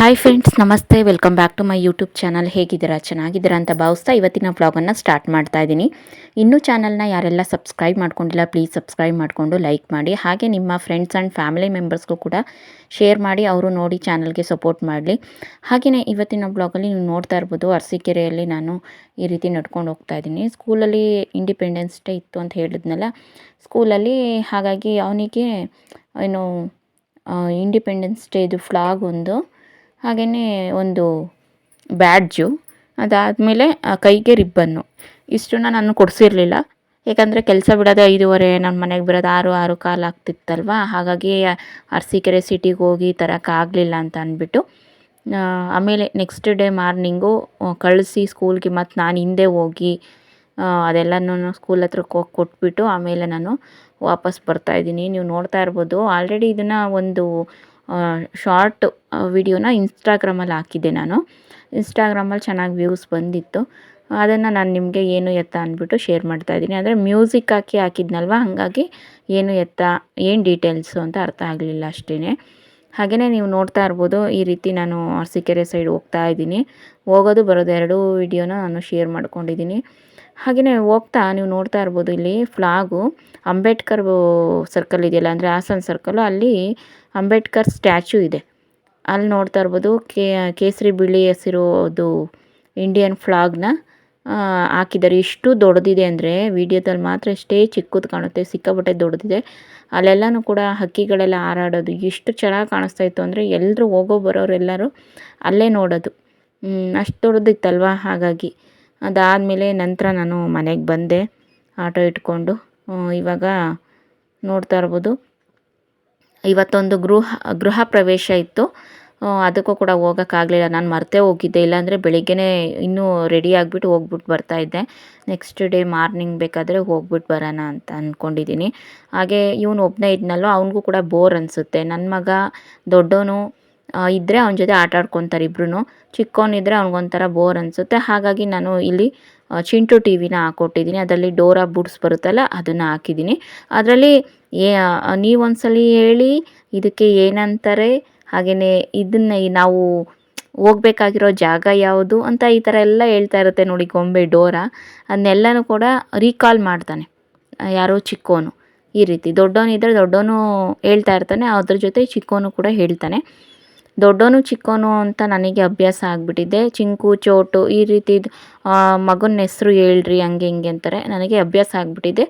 Hi friends namaste. Welcome back to my YouTube channel ಹೇಗಿದ್ದೀರಾ? ಚೆನ್ನಾಗಿದ್ದೀರಾ ಅಂತ ಭಾವಿಸ್ತಾ ಇವತ್ತಿನ ವ್ಲಾಗನ್ನು ಸ್ಟಾರ್ಟ್ ಮಾಡ್ತಾ ಇದ್ದೀನಿ. ಇನ್ನೂ ಚಾನಲ್ನ ಯಾರೆಲ್ಲ ಸಬ್ಸ್ಕ್ರೈಬ್ ಮಾಡ್ಕೊಂಡಿಲ್ಲ ಪ್ಲೀಸ್ ಸಬ್ಸ್ಕ್ರೈಬ್ ಮಾಡಿಕೊಂಡು ಲೈಕ್ ಮಾಡಿ. ಹಾಗೆ ನಿಮ್ಮ ಫ್ರೆಂಡ್ಸ್ ಆ್ಯಂಡ್ ಫ್ಯಾಮಿಲಿ ಮೆಂಬರ್ಸ್ಗೂ ಕೂಡ ಶೇರ್ ಮಾಡಿ, ಅವರು ನೋಡಿ ಚಾನಲ್ಗೆ ಸಪೋರ್ಟ್ ಮಾಡಲಿ. ಹಾಗೆಯೇ ಇವತ್ತಿನ ಬ್ಲಾಗಲ್ಲಿ ನೀವು ನೋಡ್ತಾ ಇರ್ಬೋದು, ಅರಸೀಕೆರೆಯಲ್ಲಿ ನಾನು ಈ ರೀತಿ ನಡ್ಕೊಂಡು ಹೋಗ್ತಾ ಇದ್ದೀನಿ. ಸ್ಕೂಲಲ್ಲಿ ಇಂಡಿಪೆಂಡೆನ್ಸ್ ಡೇ ಇತ್ತು ಅಂತ ಹೇಳಿದ್ನಲ್ಲ ಸ್ಕೂಲಲ್ಲಿ ಹಾಗಾಗಿ ಅವನಿಗೆ ಏನು ಇಂಡಿಪೆಂಡೆನ್ಸ್ ಡೇದು ಫ್ಲಾಗ್ ಒಂದು ಹಾಗೆಯೇ ಒಂದು ಬ್ಯಾಡ್ಜು. ಅದಾದಮೇಲೆ ಕೈಗೆ ರಿಬ್ಬನ್ನು. ಇಷ್ಟನ್ನ ನಾನು ಕೊಡಿಸಿರ್ಲಿಲ್ಲ. ಏಕೆಂದರೆ ಕೆಲಸ ಬಿಡೋದೇ ಐದೂವರೆ ನಮ್ಮ ಮನೆಗೆ ಬರೋದು ಆರು ಆರು ಕಾಲು ಆಗ್ತಿತ್ತಲ್ವ? ಹಾಗಾಗಿ ಅರಸೀಕೆರೆ ಸಿಟಿಗೆ ಹೋಗಿ ತರೋಕ್ಕಾಗಲಿಲ್ಲ ಅಂತ ಅಂದ್ಬಿಟ್ಟು ಆಮೇಲೆ ನೆಕ್ಸ್ಟ್ ಡೇ ಮಾರ್ನಿಂಗು ಕಳಿಸಿ ಸ್ಕೂಲ್ಗೆ ಮತ್ತು ನಾನು ಹಿಂದೆ ಹೋಗಿ ಅದೆಲ್ಲನೂ ಸ್ಕೂಲ್ ಹತ್ರಕ್ಕೆ ಹೋಗಿ ಕೊಟ್ಬಿಟ್ಟು, ಆಮೇಲೆ ನಾನು ವಾಪಸ್ ಬರ್ತಾಯಿದ್ದೀನಿ ನೀವು ನೋಡ್ತಾ ಇರ್ಬೋದು. ಆಲ್ರೆಡಿ ಇದನ್ನು ಒಂದು ಶಾರ್ಟ್ ವಿಡಿಯೋನ ಇನ್ಸ್ಟಾಗ್ರಾಮಲ್ಲಿ ಹಾಕಿದ್ದೆ ನಾನು. ಇನ್ಸ್ಟಾಗ್ರಾಮಲ್ಲಿ ಚೆನ್ನಾಗಿ ವ್ಯೂಸ್ ಬಂದಿತ್ತು. ಅದನ್ನು ನಾನು ನಿಮಗೆ ಏನು ಎತ್ತ ಅಂದ್ಬಿಟ್ಟು ಶೇರ್ ಮಾಡ್ತಾಯಿದ್ದೀನಿ ಅಂದರೆ ಮ್ಯೂಸಿಕ್ ಹಾಕಿ ಹಾಕಿದ್ನಲ್ವ? ಹಾಗಾಗಿ ಏನು ಎತ್ತ, ಏನು ಡೀಟೇಲ್ಸು ಅಂತ ಅರ್ಥ ಆಗಲಿಲ್ಲ ಅಷ್ಟೇ ಹಾಗೆಯೇ ನೀವು ನೋಡ್ತಾ ಇರ್ಬೋದು. ಈ ರೀತಿ ನಾನು ಅರಸೀಕೆರೆ ಸೈಡ್ ಹೋಗ್ತಾ ಇದ್ದೀನಿ. ಹೋಗೋದು ಬರೋದು ಎರಡೂ ವಿಡಿಯೋನ ನಾನು ಶೇರ್ ಮಾಡ್ಕೊಂಡಿದ್ದೀನಿ. ಹಾಗೆಯೇ ಹೋಗ್ತಾ ನೀವು ನೋಡ್ತಾ ಇರ್ಬೋದು ಇಲ್ಲಿ ಫ್ಲಾಗು ಅಂಬೇಡ್ಕರ್ ಸರ್ಕಲ್ ಇದೆಯಲ್ಲ, ಅಂದರೆ ಹಾಸನ್ ಸರ್ಕಲ್ಲು ಅಲ್ಲಿ ಅಂಬೇಡ್ಕರ್ ಸ್ಟ್ಯಾಚು ಇದೆ. ಅಲ್ಲಿ ನೋಡ್ತಾ ಇರ್ಬೋದು ಕೇಸರಿ ಬಿಳಿ ಹಸಿರೋದು ಇಂಡಿಯನ್ ಫ್ಲಾಗ್ನ ಹಾಕಿದ್ದಾರೆ. ಎಷ್ಟು ದೊಡ್ಡದಿದೆ ಅಂದರೆ ವಿಡಿಯೋದಲ್ಲಿ ಮಾತ್ರ ಎಷ್ಟೇ ಚಿಕ್ಕದು ಕಾಣುತ್ತೆ, ಸಿಕ್ಕಾಪಟ್ಟೆ ದೊಡ್ಡದಿದೆ. ಅಲ್ಲೆಲ್ಲನೂ ಕೂಡ ಹಕ್ಕಿಗಳೆಲ್ಲ ಹಾರಾಡೋದು ಎಷ್ಟು ಚೆನ್ನಾಗಿ ಕಾಣಿಸ್ತಾ ಇತ್ತು ಅಂದರೆ ಎಲ್ಲರೂ ಹೋಗೋ ಬರೋರೆಲ್ಲರೂ ಅಲ್ಲೇ ನೋಡೋದು. ಅಷ್ಟು ದೊಡ್ಡದಿತ್ತಲ್ವ? ಹಾಗಾಗಿ. ಅದಾದಮೇಲೆ ನಂತರ ನಾನು ಮನೆಗೆ ಬಂದೆ. ಆಟೋ ಇಟ್ಕೊಂಡು ಇವಾಗ ನೋಡ್ತಾ ಇರ್ಬೋದು. ಇವತ್ತೊಂದು ಗೃಹ ಗೃಹ ಪ್ರವೇಶ ಇತ್ತು. ಅದಕ್ಕೂ ಕೂಡ ಹೋಗೋಕ್ಕಾಗಲಿಲ್ಲ ನಾನು ಮರೆತೇ ಹೋಗಿದ್ದೆ. ಇಲ್ಲಾಂದರೆ ಬೆಳಿಗ್ಗೆನೇ ಇನ್ನೂ ರೆಡಿ ಆಗಿಬಿಟ್ಟು ಹೋಗ್ಬಿಟ್ಟು ಬರ್ತಾಯಿದ್ದೆ ನೆಕ್ಸ್ಟ್ ಡೇ ಮಾರ್ನಿಂಗ್ ಬೇಕಾದರೆ ಹೋಗ್ಬಿಟ್ಟು ಬರೋಣ ಅಂತ ಅಂದ್ಕೊಂಡಿದ್ದೀನಿ ಹಾಗೆ ಇವನು ಒಬ್ಬನೇ ಇದ್ನಲ್ಲೋ, ಅವನಿಗೂ ಕೂಡ ಬೋರ್ ಅನಿಸುತ್ತೆ. ನನ್ನ ಮಗ ದೊಡ್ಡವನು ಇದ್ದರೆ ಅವನ ಜೊತೆ ಆಟ ಆಡ್ಕೊತಾರೆ ಇಬ್ಬರೂ ಚಿಕ್ಕವನಿದ್ರೆ ಅವ್ನಿಗೊಂಥರ ಬೋರ್ ಅನಿಸುತ್ತೆ. ಹಾಗಾಗಿ ನಾನು ಇಲ್ಲಿ ಚಿಂಟು ಟಿ ವಿನ ಹಾಕ್ಕೊಟ್ಟಿದ್ದೀನಿ ಅದರಲ್ಲಿ ಡೋರಾ ಬುಡ್ಸ್ ಬರುತ್ತಲ್ಲ, ಅದನ್ನು ಹಾಕಿದ್ದೀನಿ. ಅದರಲ್ಲಿ ಏ ನೀವೊಂದ್ಸಲ ಹೇಳಿ, ಇದಕ್ಕೆ ಏನಂತಾರೆ ಹಾಗೆಯೇ ಇದನ್ನ ನಾವು ಹೋಗ್ಬೇಕಾಗಿರೋ ಜಾಗ ಯಾವುದು ಅಂತ ಈ ಥರ ಎಲ್ಲ ಹೇಳ್ತಾ ಇರುತ್ತೆ ನೋಡಿ ಗೊಂಬೆ ಡೋರಾ ಅದನ್ನೆಲ್ಲನೂ ಕೂಡ ರೀಕಾಲ್ ಮಾಡ್ತಾನೆ, ಯಾರೋ ಚಿಕ್ಕೋನು. ಈ ರೀತಿ ದೊಡ್ಡವನಿದ್ದರೆ ದೊಡ್ಡವನು ಹೇಳ್ತಾ ಇರ್ತಾನೆ, ಅದ್ರ ಜೊತೆ ಚಿಕ್ಕೋನು ಕೂಡ ಹೇಳ್ತಾನೆ. ದೊಡ್ಡವನು ಚಿಕ್ಕೋನು ಅಂತ ನನಗೆ ಅಭ್ಯಾಸ ಆಗಿಬಿಟ್ಟಿದೆ. ಚಿಂಕು, ಚೋಟು ಈ ರೀತಿದು ಮಗನ ಹೆಸರು ಹೇಳ್ರಿ, ಹಂಗೆ ಹಿಂಗೆ ಅಂತಾರೆ. ನನಗೆ ಅಭ್ಯಾಸ ಆಗಿಬಿಟ್ಟಿದೆ.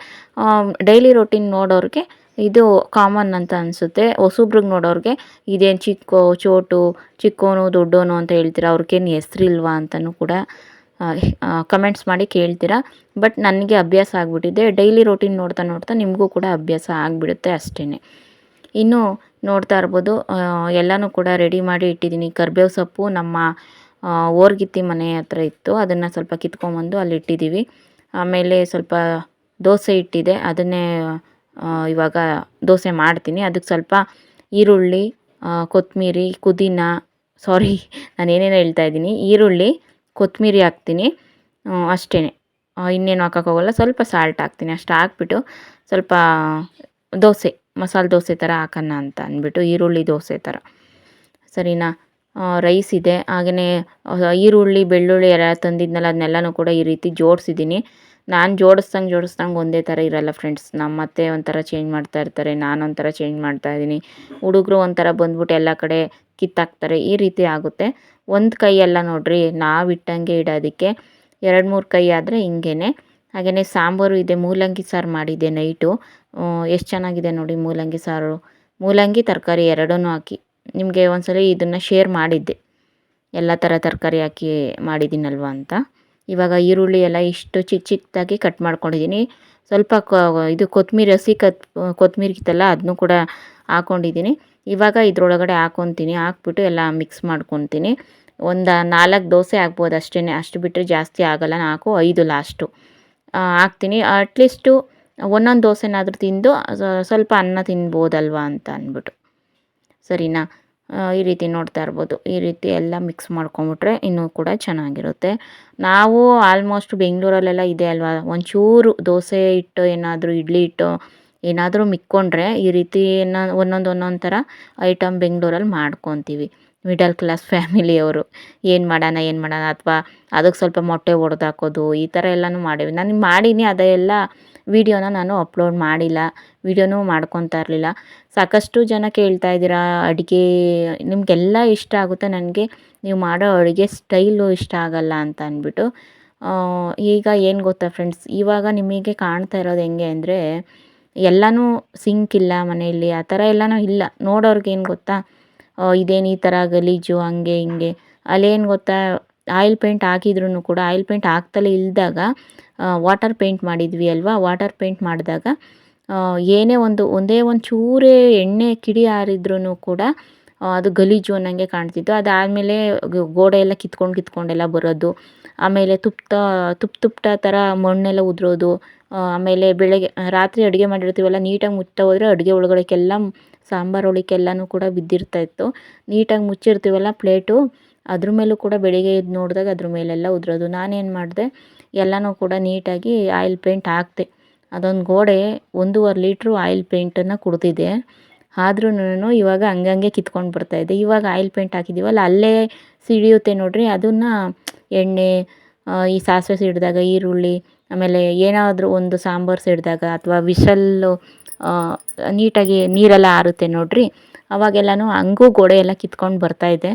ಡೈಲಿ ರೊಟೀನ್ ನೋಡೋರಿಗೆ ಇದು ಕಾಮನ್ ಅಂತ ಅನಿಸುತ್ತೆ. ಹೊಸಬ್ರಿಗೆ ನೋಡೋರಿಗೆ ಇದೇನು ಚಿಕ್ಕೋ, ಚೋಟು ಚಿಕ್ಕೋನು ದೊಡ್ಡೋನು ಅಂತ ಹೇಳ್ತೀರಾ ಅವ್ರಿಗೇನು ಹೆಸರಿಲ್ವಾ ಅಂತಲೂ ಕೂಡ ಕಮೆಂಟ್ಸ್ ಮಾಡಿ ಕೇಳ್ತೀರಾ. ಬಟ್ ನನಗೆ ಅಭ್ಯಾಸ ಆಗಿಬಿಟ್ಟಿದೆ. ಡೈಲಿ ರೊಟೀನ್ ನೋಡ್ತಾ ನೋಡ್ತಾ ನಿಮಗೂ ಕೂಡ ಅಭ್ಯಾಸ ಆಗಿಬಿಡುತ್ತೆ ಅಷ್ಟೇ ಇನ್ನು ನೋಡ್ತಾ ಇರ್ಬೋದು. ಎಲ್ಲನೂ ಕೂಡ ರೆಡಿ ಮಾಡಿ ಇಟ್ಟಿದ್ದೀನಿ. ಕರ್ಬೇವು ಸೊಪ್ಪು ನಮ್ಮ ಓರ್ಗಿತ್ತಿ ಮನೆ ಹತ್ರ ಇತ್ತು. ಅದನ್ನು ಸ್ವಲ್ಪ ಕಿತ್ಕೊಂಬಂದು ಅಲ್ಲಿ ಇಟ್ಟಿದ್ದೀವಿ. ಆಮೇಲೆ ಸ್ವಲ್ಪ ದೋಸೆ ಇಟ್ಟಿದೆ. ಅದನ್ನೇ ಇವಾಗ ದೋಸೆ ಮಾಡ್ತೀನಿ. ಅದಕ್ಕೆ ಸ್ವಲ್ಪ ಈರುಳ್ಳಿ ಕೊತ್ತಂಬ್ರಿ ಪುದೀನ ಸಾರಿ ನಾನು ಏನೇನು ಹೇಳ್ತಾ ಇದ್ದೀನಿ. ಈರುಳ್ಳಿ ಕೊತ್ತಂಬ್ರಿ ಹಾಕ್ತೀನಿ. ಅಷ್ಟೇ ಇನ್ನೇನು ಹಾಕೋಕ್ಕೋಗಲ್ಲ. ಸ್ವಲ್ಪ ಸಾಲ್ಟ್ ಹಾಕ್ತೀನಿ. ಅಷ್ಟು ಹಾಕ್ಬಿಟ್ಟು ಸ್ವಲ್ಪ ದೋಸೆ, ಮಸಾಲೆ ದೋಸೆ ಥರ ಹಾಕೋಣ ಅಂತ ಅಂದ್ಬಿಟ್ಟು ಈರುಳ್ಳಿ ದೋಸೆ ಥರ ಸರಿನಾ? ರೈಸ್ ಇದೆ. ಹಾಗೆಯೇ ಈರುಳ್ಳಿ, ಬೆಳ್ಳುಳ್ಳಿ ಎಲ್ಲ ತಂದಿದ್ನಲ್ಲ, ಅದನ್ನೆಲ್ಲನೂ ಕೂಡ ಈ ರೀತಿ ಜೋಡಿಸಿದ್ದೀನಿ. ನಾನು ಜೋಡಿಸ್ದಂಗೆ ಜೋಡಿಸ್ದಂಗೆ ಒಂದೇ ಥರ ಇರೋಲ್ಲ ಫ್ರೆಂಡ್ಸ್ ನಮ್ಮ ಅತ್ತೆ ಒಂಥರ ಚೇಂಜ್ ಮಾಡ್ತಾ ಇರ್ತಾರೆ, ನಾನು ಒಂಥರ ಚೇಂಜ್ ಮಾಡ್ತಾ ಇದ್ದೀನಿ. ಹುಡುಗರು ಒಂಥರ ಬಂದ್ಬಿಟ್ಟು ಎಲ್ಲ ಕಡೆ ಕಿತ್ತಾಕ್ತಾರೆ, ಈ ರೀತಿ ಆಗುತ್ತೆ. ಒಂದು ಕೈಯೆಲ್ಲ ನೋಡಿರಿ, ನಾವು ಇಟ್ಟಂಗೆ ಇಡೋದಕ್ಕೆ ಎರಡು ಮೂರು ಕೈ ಆದರೆ ಹಿಂಗೇ ಹಾಗೆಯೇ ಸಾಂಬಾರು ಇದೆ, ಮೂಲಂಗಿ ಸಾರು ಮಾಡಿದ್ದೆ ನೈಟು. ಎಷ್ಟು ಚೆನ್ನಾಗಿದೆ ನೋಡಿ ಮೂಲಂಗಿ ಸಾರು. ಮೂಲಂಗಿ, ತರಕಾರಿ ಎರಡೂ ಹಾಕಿ ನಿಮಗೆ ಒಂದ್ಸಲ ಇದನ್ನು ಶೇರ್ ಮಾಡಿದ್ದೆ. ಎಲ್ಲ ಥರ ತರಕಾರಿ ಹಾಕಿ ಮಾಡಿದ್ದೀನಲ್ವ ಅಂತ. ಇವಾಗ ಈರುಳ್ಳಿ ಎಲ್ಲ ಇಷ್ಟು ಚಿಕ್ಕ ಚಿಕ್ಕದಾಗಿ ಕಟ್ ಮಾಡ್ಕೊಂಡಿದ್ದೀನಿ. ಸ್ವಲ್ಪ ಇದು ಕೊತ್ತಂಬರಿ ಹಸಿ ಕತ್ ಕೊತ್ತಂಬರಿ ಇತ್ತಲ್ಲ ಅದನ್ನು ಕೂಡ ಹಾಕ್ಕೊಂಡಿದ್ದೀನಿ ಇವಾಗ ಇದರೊಳಗಡೆ ಹಾಕ್ಕೊತೀನಿ ಹಾಕ್ಬಿಟ್ಟು ಎಲ್ಲ ಮಿಕ್ಸ್ ಮಾಡ್ಕೊತೀನಿ. ಒಂದು ನಾಲ್ಕು ದೋಸೆ ಹಾಕ್ಬೋದು ಅಷ್ಟೇ ಅಷ್ಟು ಬಿಟ್ಟರೆ ಜಾಸ್ತಿ ಆಗೋಲ್ಲ. ನಾಲ್ಕು, ಐದು ಲಾಸ್ಟು ಹಾಕ್ತೀನಿ. ಅಟ್ಲೀಸ್ಟು ಒಂದೊಂದು ದೋಸೆನಾದರೂ ತಿಂದು ಸ್ವಲ್ಪ ಅನ್ನ ತಿನ್ಬೋದಲ್ವಾ ಅಂತ ಅಂದ್ಬಿಟ್ಟು. ಸರಿನಾ? ಈ ರೀತಿ ನೋಡ್ತಾ ಇರ್ಬೋದು. ಈ ರೀತಿ ಎಲ್ಲ ಮಿಕ್ಸ್ ಮಾಡ್ಕೊಂಬಿಟ್ರೆ ಇನ್ನೂ ಕೂಡ ಚೆನ್ನಾಗಿರುತ್ತೆ. ನಾವು ಆಲ್ಮೋಸ್ಟ್ ಬೆಂಗಳೂರಲ್ಲೆಲ್ಲ ಇದೆ ಅಲ್ವಾ? ಒಂಚೂರು ದೋಸೆ ಹಿಟ್ಟು ಏನಾದರೂ, ಇಡ್ಲಿ ಹಿಟ್ಟು ಏನಾದರೂ ಮಿಕ್ಕೊಂಡ್ರೆ ಈ ರೀತಿ ಏನೋ, ಒಂದೊಂದು ಒಂದೊಂದು ಥರ ಐಟಮ್ ಬೆಂಗಳೂರಲ್ಲಿ ಮಾಡ್ಕೊತೀವಿ. ಮಿಡಲ್ ಕ್ಲಾಸ್ ಫ್ಯಾಮಿಲಿಯವರು, ಏನು ಮಾಡೋಣ ಏನು ಮಾಡೋಣ ಅಥವಾ ಅದಕ್ಕೆ ಸ್ವಲ್ಪ ಮೊಟ್ಟೆ ಒಡೆದಾಕೋದು, ಈ ಥರ ಎಲ್ಲನೂ ಮಾಡೀವಿ. ನಾನು ಮಾಡೀನಿ, ಅದೆಲ್ಲ ವೀಡಿಯೋನ ನಾನು ಅಪ್ಲೋಡ್ ಮಾಡಿಲ್ಲ, ವೀಡಿಯೋನೂ ಮಾಡ್ಕೊತಾ ಇರಲಿಲ್ಲ. ಸಾಕಷ್ಟು ಜನ ಕೇಳ್ತಾ ಇದ್ದೀರಾ, ಅಡುಗೆ ನಿಮಗೆಲ್ಲ ಇಷ್ಟ ಆಗುತ್ತೆ, ನನಗೆ ನೀವು ಮಾಡೋ ಅಡುಗೆ ಸ್ಟೈಲು ಇಷ್ಟ ಆಗಲ್ಲ ಅಂತ ಅಂದ್ಬಿಟ್ಟು. ಈಗ ಏನು ಗೊತ್ತಾ ಫ್ರೆಂಡ್ಸ್, ಇವಾಗ ನಿಮಗೆ ಕಾಣ್ತಾ ಇರೋದು ಹೆಂಗೆ ಅಂದರೆ, ಎಲ್ಲನೂ ಸಿಂಕ್ ಇಲ್ಲ ಮನೆಯಲ್ಲಿ, ಆ ಥರ ಎಲ್ಲನೂ ಇಲ್ಲ. ನೋಡೋರ್ಗೇನು ಗೊತ್ತಾ ಇದೇನು ಈ ಥರ ಗಲೀಜು ಹಂಗೆ ಹಿಂಗೆ. ಅಲ್ಲೇನು ಗೊತ್ತಾ, ಆಯಿಲ್ ಪೇಂಟ್ ಹಾಕಿದ್ರೂ ಕೂಡ, ಆಯಿಲ್ ಪೇಂಟ್ ಹಾಕ್ತಲೇ ಇಲ್ಲದಾಗ ವಾಟರ್ ಪೇಂಟ್ ಮಾಡಿದ್ವಿ ಅಲ್ವಾ? ವಾಟರ್ ಪೇಂಟ್ ಮಾಡಿದಾಗ ಏನೇ ಒಂದು, ಒಂದೇ ಒಂದು ಚೂರೇ ಎಣ್ಣೆ ಕಿಡಿ ಹಾರಿದ್ರೂ ಕೂಡ ಅದು ಗಲೀಜು ಅನ್ನೋಂಗೆ ಕಾಣ್ತಿತ್ತು. ಅದಾದಮೇಲೆ ಗೋಡೆ ಎಲ್ಲ ಕಿತ್ಕೊಂಡು ಕಿತ್ಕೊಂಡೆಲ್ಲ ಬರೋದು. ಆಮೇಲೆ ತುಪ್ಪ ತುಪ್ಪ ತುಪ್ಪ ಥರ ಮಣ್ಣೆಲ್ಲ ಉದುರೋದು. ಆಮೇಲೆ ಬೆಳಗ್ಗೆ, ರಾತ್ರಿ ಅಡುಗೆ ಮಾಡಿರ್ತೀವಲ್ಲ, ನೀಟಾಗಿ ಮುಚ್ತಾ ಹೋದರೆ ಅಡುಗೆ ಒಳಗಡೆಗೆಲ್ಲ ಸಾಂಬಾರು ಹುಳಿಕೆಲ್ಲನೂ ಕೂಡ ಬಿದ್ದಿರ್ತಾ ಇತ್ತು. ನೀಟಾಗಿ ಮುಚ್ಚಿರ್ತೀವಲ್ಲ ಪ್ಲೇಟು, ಅದ್ರ ಮೇಲೂ ಕೂಡ ಬೆಳಿಗ್ಗೆ ಎದ್ದು ನೋಡಿದಾಗ ಅದ್ರ ಮೇಲೆಲ್ಲ ಉದುರೋದು. ನಾನೇನು ಮಾಡಿದೆ, ಎಲ್ಲನೂ ಕೂಡ ನೀಟಾಗಿ ಆಯಿಲ್ ಪೇಂಟ್ ಹಾಕಿದೆ. ಅದೊಂದು ಗೋಡೆ ಒಂದೂವರೆ ಲೀಟ್ರು ಆಯಿಲ್ ಪೇಂಟನ್ನು ಕುಡ್ದಿದೆ. ಆದ್ರೂ ಇವಾಗ ಹಂಗಂಗೆ ಕಿತ್ಕೊಂಡು ಬರ್ತಾಯಿದೆ ಇವಾಗ ಆಯಿಲ್ ಪೇಂಟ್ ಹಾಕಿದ್ದೀವಲ್ಲ ಅಲ್ಲೇ ಸಿಡಿಯುತ್ತೆ ನೋಡಿರಿ, ಅದನ್ನು ಎಣ್ಣೆ ಈ ಸಾಸಿವೆ ಸಿಡಿದಾಗ ಈರುಳ್ಳಿ ಆಮೇಲೆ ಏನಾದರೂ ಒಂದು ಸಾಂಬಾರು ಸಿಡಿದಾಗ ಅಥವಾ ವಿಶಲ್ಲು ನೀಟಾಗಿ ನೀರೆಲ್ಲ ಆರುತ್ತೆ ನೋಡಿರಿ. ಅವಾಗೆಲ್ಲನೂ ಹಂಗೂ ಗೋಡೆ ಎಲ್ಲ ಕಿತ್ಕೊಂಡು ಬರ್ತಾಯಿದೆ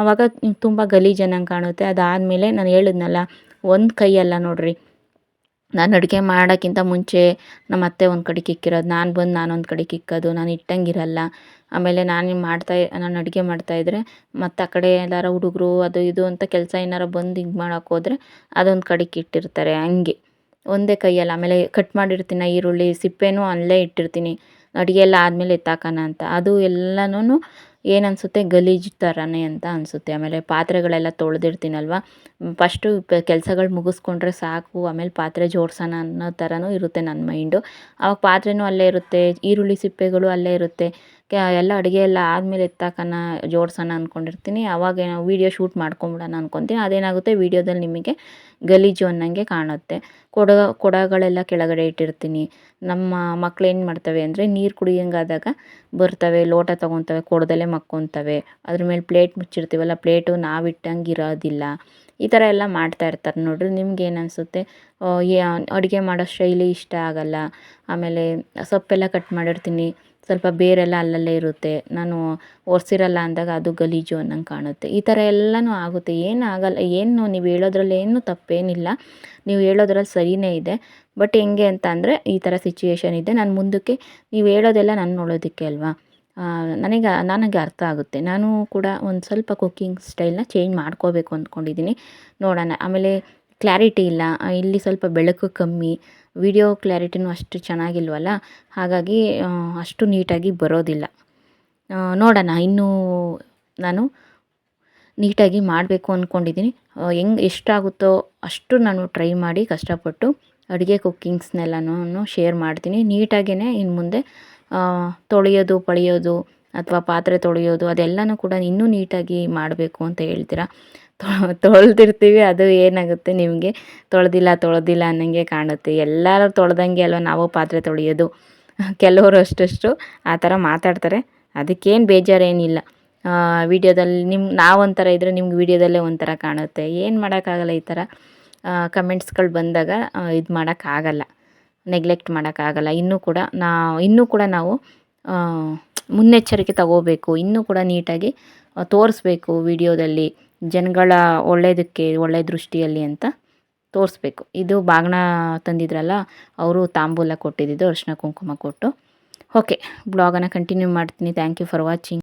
ಆವಾಗ ತುಂಬ ಗಲೀಜು ಅನ್ನಂಗೆ ಕಾಣುತ್ತೆ. ಅದಾದಮೇಲೆ ನಾನು ಹೇಳಿದ್ನಲ್ಲ, ಒಂದು ಕೈಯಲ್ಲ ನೋಡಿರಿ. ನಾನು ಅಡುಗೆ ಮಾಡೋಕ್ಕಿಂತ ಮುಂಚೆ ನಮ್ಮ ಅತ್ತೆ ಒಂದು ಕಡೆ ಕಿಕ್ಕಿರೋದು, ನಾನು ಬಂದು ನಾನೊಂದು ಕಡೆ ಕಿಕ್ಕೋದು, ನಾನು ಇಟ್ಟಂಗಿರಲ್ಲ. ಆಮೇಲೆ ನಾನು ಮಾಡ್ತಾ, ನಾನು ಅಡುಗೆ ಮಾಡ್ತಾಯಿದ್ರೆ ಮತ್ತು ಆ ಕಡೆ ಎಲ್ಲಾರು ಹುಡುಗರು ಅದು ಇದು ಅಂತ ಕೆಲಸ ಏನಾರು ಬಂದು ಹಿಂಗೆ ಮಾಡೋಕ್ಕೋದ್ರೆ ಅದೊಂದು ಕಡೆಗೆ ಇಟ್ಟಿರ್ತಾರೆ ಹಂಗೆ. ಒಂದೇ ಕೈಯಲ್ಲಿ, ಆಮೇಲೆ ಕಟ್ ಮಾಡಿರ್ತೀನಿ, ಈರುಳ್ಳಿ ಸಿಪ್ಪೆನೂ ಅಲ್ಲೇ ಇಟ್ಟಿರ್ತೀನಿ. ಅಡುಗೆ ಎಲ್ಲ ಆದಮೇಲೆ ಎತ್ತಾಕೋಣ ಅಂತ. ಅದು ಎಲ್ಲನೂ ಏನನ್ಸುತ್ತೆ? ಗಲೀಜು ಥರನೇ ಅಂತ ಅನಿಸುತ್ತೆ. ಆಮೇಲೆ ಪಾತ್ರೆಗಳೆಲ್ಲ ತೊಳೆದಿರ್ತೀನಲ್ವ? ಫಸ್ಟು ಕೆಲಸಗಳು ಮುಗಿಸ್ಕೊಂಡ್ರೆ ಸಾಕು, ಆಮೇಲೆ ಪಾತ್ರೆ ಜೋಡ್ಸೋಣ ಅನ್ನೋ ಥರನೂ ಇರುತ್ತೆ ನನ್ನ ಮೈಂಡು ಆವಾಗ ಪಾತ್ರೆನೂ ಅಲ್ಲೇ ಇರುತ್ತೆ, ಈರುಳ್ಳಿ ಸಿಪ್ಪೆಗಳು ಅಲ್ಲೇ ಇರುತ್ತೆ. ಎಲ್ಲ ಅಡುಗೆ ಎಲ್ಲ ಆದಮೇಲೆ ಎತ್ತಾಕೋಣ ಜೋಡ್ಸೋಣ ಅಂದ್ಕೊಂಡಿರ್ತೀನಿ ಆವಾಗ ವೀಡಿಯೋ ಶೂಟ್ ಮಾಡ್ಕೊಂಬಿಡೋಣ ಅಂದ್ಕೊತೀನಿ ಅದೇನಾಗುತ್ತೆ? ವೀಡಿಯೋದಲ್ಲಿ ನಿಮಗೆ ಗಲೀಜು ಅನ್ನಂಗೆ ಕಾಣುತ್ತೆ. ಕೊಡ, ಕೊಡಗಳೆಲ್ಲ ಕೆಳಗಡೆ ಇಟ್ಟಿರ್ತೀನಿ. ನಮ್ಮ ಮಕ್ಕಳು ಏನು ಮಾಡ್ತವೆ ಅಂದರೆ ನೀರು ಕುಡಿಯೋಂಗಾದಾಗ ಬರ್ತವೆ, ಲೋಟ ತೊಗೊತವೆ, ಕೊಡದಲ್ಲೇ ಮಕ್ಕೊತವೆ. ಅದ್ರ ಮೇಲೆ ಪ್ಲೇಟ್ ಮುಚ್ಚಿರ್ತೀವಲ್ಲ ಪ್ಲೇಟು ನಾವು ಇಟ್ಟಂಗೆ ಇರೋದಿಲ್ಲ. ಈ ಥರ ಎಲ್ಲ ಮಾಡ್ತಾ ಇರ್ತಾರೆ ನೋಡಿರಿ. ನಿಮ್ಗೆ ಏನು ಅನಿಸುತ್ತೆ? ಅಡುಗೆ ಮಾಡೋ ಶೈಲಿ ಇಷ್ಟ ಆಗಲ್ಲ. ಆಮೇಲೆ ಸೊಪ್ಪೆಲ್ಲ ಕಟ್ ಮಾಡಿರ್ತೀನಿ. ಸ್ವಲ್ಪ ಬೇರೆಲ್ಲ ಅಲ್ಲಲ್ಲೇ ಇರುತ್ತೆ. ನಾನು ಒರೆಸಿರಲ್ಲ ಅಂದಾಗ ಅದು ಗಲೀಜು ಅನ್ನಂಗೆ ಕಾಣುತ್ತೆ. ಈ ಥರ ಎಲ್ಲನೂ ಆಗುತ್ತೆ. ಏನು ಆಗಲ್ಲ. ಏನು ನೀವು ಹೇಳೋದ್ರಲ್ಲಿ ಏನು ತಪ್ಪೇನಿಲ್ಲ. ನೀವು ಹೇಳೋದ್ರಲ್ಲಿ ಸರಿಯೇ ಇದೆ. ಬಟ್ ಹೆಂಗೆ ಅಂತ ಅಂದರೆ ಈ ಥರ ಸಿಚುವೇಶನ್ ಇದೆ. ನಾನು ಮುಂದಕ್ಕೆ ನೀವು ಹೇಳೋದೆಲ್ಲ ನಾನು ನೋಡೋದಕ್ಕೆ ಅಲ್ವಾ? ನನಗೆ ನನಗೆ ಅರ್ಥ ಆಗುತ್ತೆ. ನಾನು ಕೂಡ ಒಂದು ಸ್ವಲ್ಪ ಕುಕ್ಕಿಂಗ್ ಸ್ಟೈಲ್ನ ಚೇಂಜ್ ಮಾಡ್ಕೋಬೇಕು ಅಂದ್ಕೊಂಡಿದ್ದೀನಿ. ನೋಡೋಣ. ಆಮೇಲೆ ಕ್ಲಾರಿಟಿ ಇಲ್ಲ. ಇಲ್ಲಿ ಸ್ವಲ್ಪ ಬೆಳಕು ಕಮ್ಮಿ. ವಿಡಿಯೋ ಕ್ಲಾರಿಟಿನೂ ಅಷ್ಟು ಚೆನ್ನಾಗಿಲ್ವಲ್ಲ? ಹಾಗಾಗಿ ಅಷ್ಟು ನೀಟಾಗಿ ಬರೋದಿಲ್ಲ. ನೋಡೋಣ. ಇನ್ನೂ ನಾನು ನೀಟಾಗಿ ಮಾಡಬೇಕು ಅಂದ್ಕೊಂಡಿದ್ದೀನಿ ಹೆಂಗೆ ಎಷ್ಟಾಗುತ್ತೋ ಅಷ್ಟು ನಾನು ಟ್ರೈ ಮಾಡಿ ಕಷ್ಟಪಟ್ಟು ಅಡುಗೆ ಕುಕ್ಕಿಂಗ್ಸ್ನೆಲ್ಲನೂ ಶೇರ್ ಮಾಡ್ತೀನಿ. ನೀಟಾಗೇ ಇನ್ನು ಮುಂದೆ ತೊಳೆಯೋದು, ಪಳಿಯೋದು, ಅಥವಾ ಪಾತ್ರೆ ತೊಳೆಯೋದು ಅದೆಲ್ಲನೂ ಕೂಡ ಇನ್ನೂ ನೀಟಾಗಿ ಮಾಡಬೇಕು ಅಂತ ಹೇಳ್ತೀರಾ? ತೊಳೆದಿರ್ತೀವಿ, ಅದು ಏನಾಗುತ್ತೆ ನಿಮಗೆ? ತೊಳೆದಿಲ್ಲ ತೊಳೆದಿಲ್ಲ ಅನ್ನಂಗೆ ಕಾಣುತ್ತೆ. ಎಲ್ಲರೂ ತೊಳೆದಂಗೆ ಅಲ್ವ ನಾವು ಪಾತ್ರೆ ತೊಳೆಯೋದು? ಕೆಲವರು ಅಷ್ಟಷ್ಟು ಆ ಥರ ಮಾತಾಡ್ತಾರೆ. ಅದಕ್ಕೇನು ಬೇಜಾರೇನಿಲ್ಲ. ವಿಡಿಯೋದಲ್ಲಿ ನಿಮ್ಮ ನಾವೊಂಥರ ಇದ್ದರೆ ನಿಮ್ಗೆ ವಿಡಿಯೋದಲ್ಲೇ ಒಂಥರ ಕಾಣುತ್ತೆ. ಏನು ಮಾಡೋಕ್ಕಾಗಲ್ಲ ಈ ಥರ. ಕಮೆಂಟ್ಸ್ಗಳು ಬಂದಾಗ ಇದು ಮಾಡೋಕ್ಕಾಗಲ್ಲ. ನೆಗ್ಲೆಕ್ಟ್ ಮಾಡೋಕ್ಕಾಗಲ್ಲ. ಇನ್ನೂ ಕೂಡ ನಾ ಇನ್ನೂ ಕೂಡ ನಾವು ಮುನ್ನೆಚ್ಚರಿಕೆ ತಗೋಬೇಕು. ಇನ್ನೂ ಕೂಡ ನೀಟಾಗಿ ತೋರಿಸ್ಬೇಕು ವೀಡಿಯೋದಲ್ಲಿ. ಜನಗಳ ಒಳ್ಳೆಯದಕ್ಕೆ ಒಳ್ಳೆಯ ದೃಷ್ಟಿಯಲ್ಲಿ ಅಂತ ತೋರಿಸ್ಬೇಕು. ಇದು ಬಾಗ್ನ ತಂದಿದ್ರಲ್ಲ, ಅವರು ತಾಂಬೂಲ ಕೊಟ್ಟಿದ್ದಿದ್ದು ಅರಿಶಿನ ಕುಂಕುಮ ಕೊಟ್ಟು. ಓಕೆ ಬ್ಲಾಗನ್ನು ಕಂಟಿನ್ಯೂ ಮಾಡ್ತೀನಿ. Thank you for watching